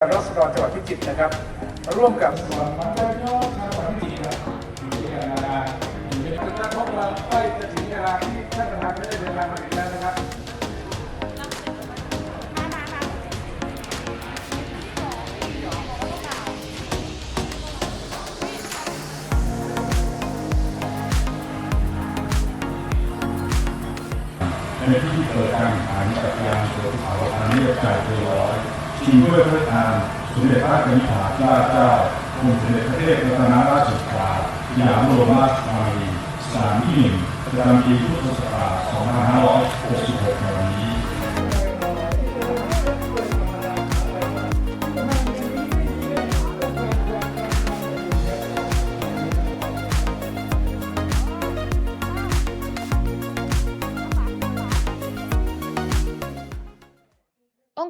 รัศดรจังหวัดพิจิตรนะครับ ร่วมกับส่วนมันก็ย่อจังหวัดพิจิตรครับอยู่ที่นนานาอยู่ที่กันนาพวกเราใกล้จะถึงเวลาที่ท่านประธานได้เดินทางมาถึงแล้วนะครับในที่เปิดการแข่งขันจักรยานเสือภูเขาอันนี้ใจเกินร้อย ริงด้วยพระทานสมเด็จพระกนิษฐาธิราเจ้ากรมสมเด็จพระเทพรัตนราชสุดาสยามโรมาสมารีสถานที่หนึ่งประจำปีพุทธศักราช2566ในวันนี้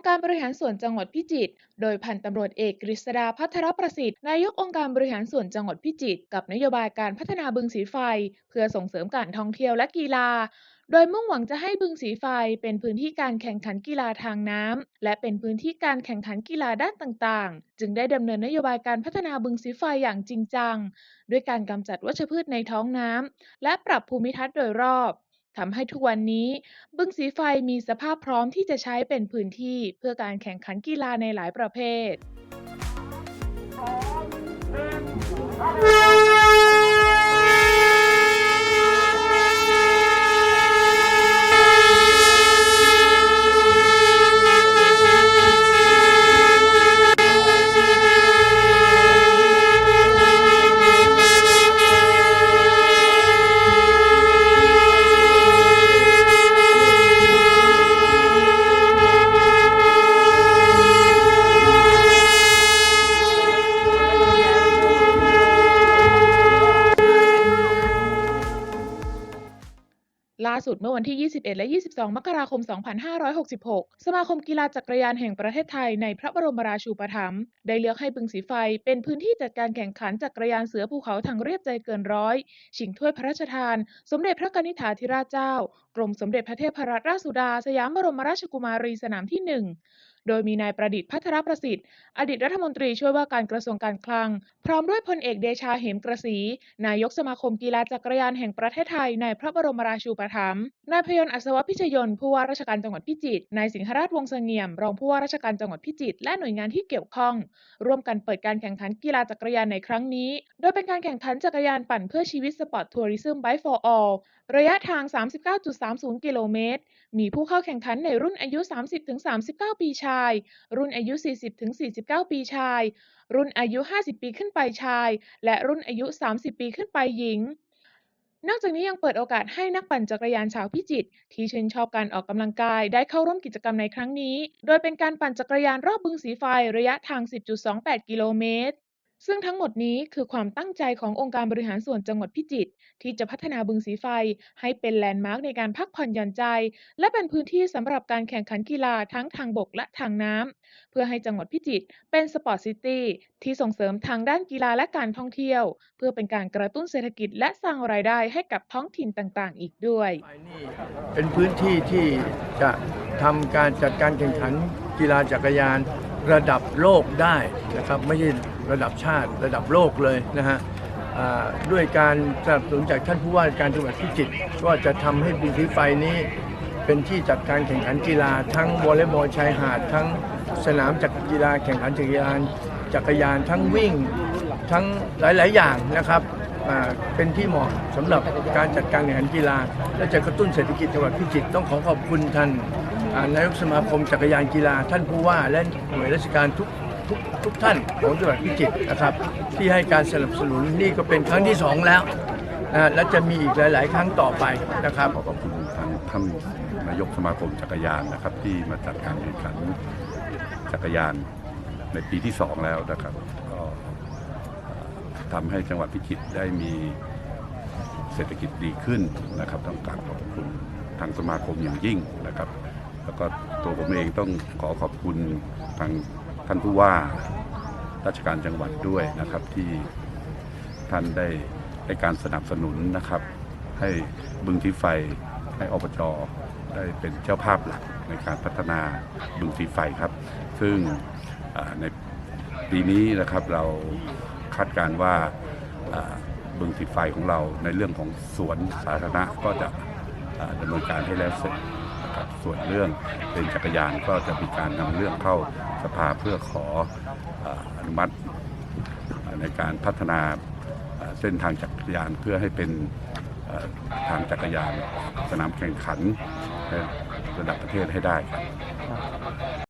การบริหารส่วนจังหวัดพิจิตร โดยพันตำรวจเอกกฤษดาพัทรประสิทธิ์ นายกองค์การบริหารส่วนจังหวัดพิจิตร กับนโยบายการพัฒนาบึงสีไฟ เพื่อส่งเสริมการท่องเที่ยวและกีฬา โดยมุ่งหวังจะให้บึงสีไฟเป็นพื้นที่การแข่งขันกีฬาทางน้ำและเป็นพื้นที่การแข่งขันกีฬาด้านต่างๆ จึงได้ดำเนินนโยบายการพัฒนาบึงสีไฟอย่างจริงจัง ด้วยการกำจัดวัชพืชในท้องน้ำและปรับภูมิทัศน์โดยรอบ ทำให้ทุกวันนี้บึงสีไฟมีสภาพพร้อมที่จะใช้เป็นพื้นที่เพื่อการแข่งขันกีฬาในหลายประเภท ล่าสุดเมื่อวันที่ 21 และ 22 มกราคม 2566 สมาคมกีฬาจักรยานแห่งประเทศไทยในพระบรมราชูปถัมภ์ได้เลือกให้บึงสีไฟ เป็นพื้นที่จัดการแข่งขันจักรยานเสือภูเขาทางเรียบใจเกินร้อย ชิงถ้วยพระราชทาน สมเด็จพระกนิษฐาธิราชเจ้า กรมสมเด็จพระเทพรัตนราชสุดา สยามบรมราชกุมารีสนามที่ 1 โดยมีนายประดิษฐ์พัทรประสิทธิ์ อดีตรัฐมนตรีช่วยว่าการกระทรวงการคลัง พร้อมด้วยพลเอกเดชาเหมกระสี นายกสมาคมกีฬาจักรยานแห่งประเทศไทยในพระบรมราชูปถัมภ์ นายพยนต์อัศวพิชยนผู้ว่าราชการจังหวัดพิจิตร นายสิงหราชวงศ์เสงี่ยม รองผู้ว่าราชการจังหวัดพิจิตร และหน่วยงานที่เกี่ยวข้อง ร่วมกันเปิดการแข่งขันกีฬาจักรยานในครั้งนี้ โดยเป็นการแข่งขันจักรยานปั่นเพื่อชีวิตสปอร์ตทัวริซึม Bike for All ระยะทาง 39.30 กิโลเมตร มีผู้เข้าแข่งขันในรุ่นอายุ 30-39 ปีชาย รุ่นอายุ 40-49 ปีชาย รุ่นอายุ 50 ปีขึ้นไปชาย และรุ่นอายุ 30 ปีขึ้นไปหญิง นอกจากนี้ยังเปิดโอกาสให้นักปั่นจักรยานชาวพิจิตรที่ชื่นชอบการออกกำลังกายได้เข้าร่วมกิจกรรมในครั้งนี้ โดยเป็นการปั่นจักรยานรอบบึงสีไฟระยะทาง 10.28 กิโลเมตร ซึ่งทั้งหมดนี้คือความตั้งใจขององค์การบริหารส่วนจังหวัดพิจิตรที่จะพัฒนาบึงสีไฟ ให้เป็นแลนด์มาร์กในการพักผ่อนหย่อนใจ และเป็นพื้นที่สำหรับการแข่งขันกีฬาทั้งทางบกและทางน้ำเพื่อให้จังหวัดพิจิตรเป็นสปอร์ตซิตี้ที่ส่งเสริมทางด้านกีฬาและการท่องเที่ยว เพื่อเป็นการกระตุ้นเศรษฐกิจและสร้างรายได้ให้กับท้องถิ่นต่างๆ อีกด้วย เป็นพื้นที่ที่จะทำการจัดการแข่งขันกีฬาจักรยาน ระดับโลกได้นะครับไม่ใช่ระดับชาติระดับโลกเลยนะฮะด้วยการสนับสนุนจากท่านผู้ว่าการจังหวัดพิจิตรก็จะทำให้บึงสีไฟนี้ เป็นที่จัดการแข่งขันกีฬา ทั้งวอลเลย์บอลชายหาด ทั้งสนามจักรกีฬาแข่งขันจักรยานจักรยานทั้งวิ่งทั้งหลาย ๆ อย่างนะครับเป็นที่เหมาะสำหรับการจัดการแข่งขันกีฬา และจะกระตุ้นเศรษฐกิจจังหวัดพิจิตรต้องขอขอบคุณท่าน นายกสมาคมจักรยานกีฬา ท่านผู้ว่าและหน่วยราชการทุกทุกทุกท่านของจังหวัดพิจิตรนะครับ ที่ให้การสนับสนุนนี่ก็เป็นครั้งที่สองแล้วนะและจะมีอีกหลาย ๆ ครั้งต่อไปนะครับขอขอบคุณทางท่านนายกสมาคมจักรยานนะครับ ที่มาจัดการแข่งขันจักรยานในปีที่สองแล้วนะครับก็ทำให้จังหวัดพิจิตรได้มีเศรษฐกิจดีขึ้นนะครับ ต้องกรารขอบคุณทางสมาคมอย่างยิ่งนะครับ แล้วก็ตัวผมเองต้องขอขอบคุณทางท่านผู้ว่าราชการจังหวัดด้วยนะครับที่ท่านได้ให้การสนับสนุนนะครับ ให้บึงที่ไฟให้อบจได้เป็นเจ้าภาพหลักในการพัฒนาบึงสีไฟครับ ซึ่งในปีนี้นะครับเราคาดการณ์ว่าบึงติดไฟของเราในเรื่องของสวนสาธารณะก็จะดำเนินการให้แล้วเสร็จ นะครับส่วนเรื่องเป็นจักรยานก็จะมีการนำเรื่องเข้าสภาเพื่อขออนุมัติในการพัฒนาเส้นทางจักรยานเพื่อให้เป็นทางจักรยานสนามแข่งขันในระดับประเทศให้ได้ครับ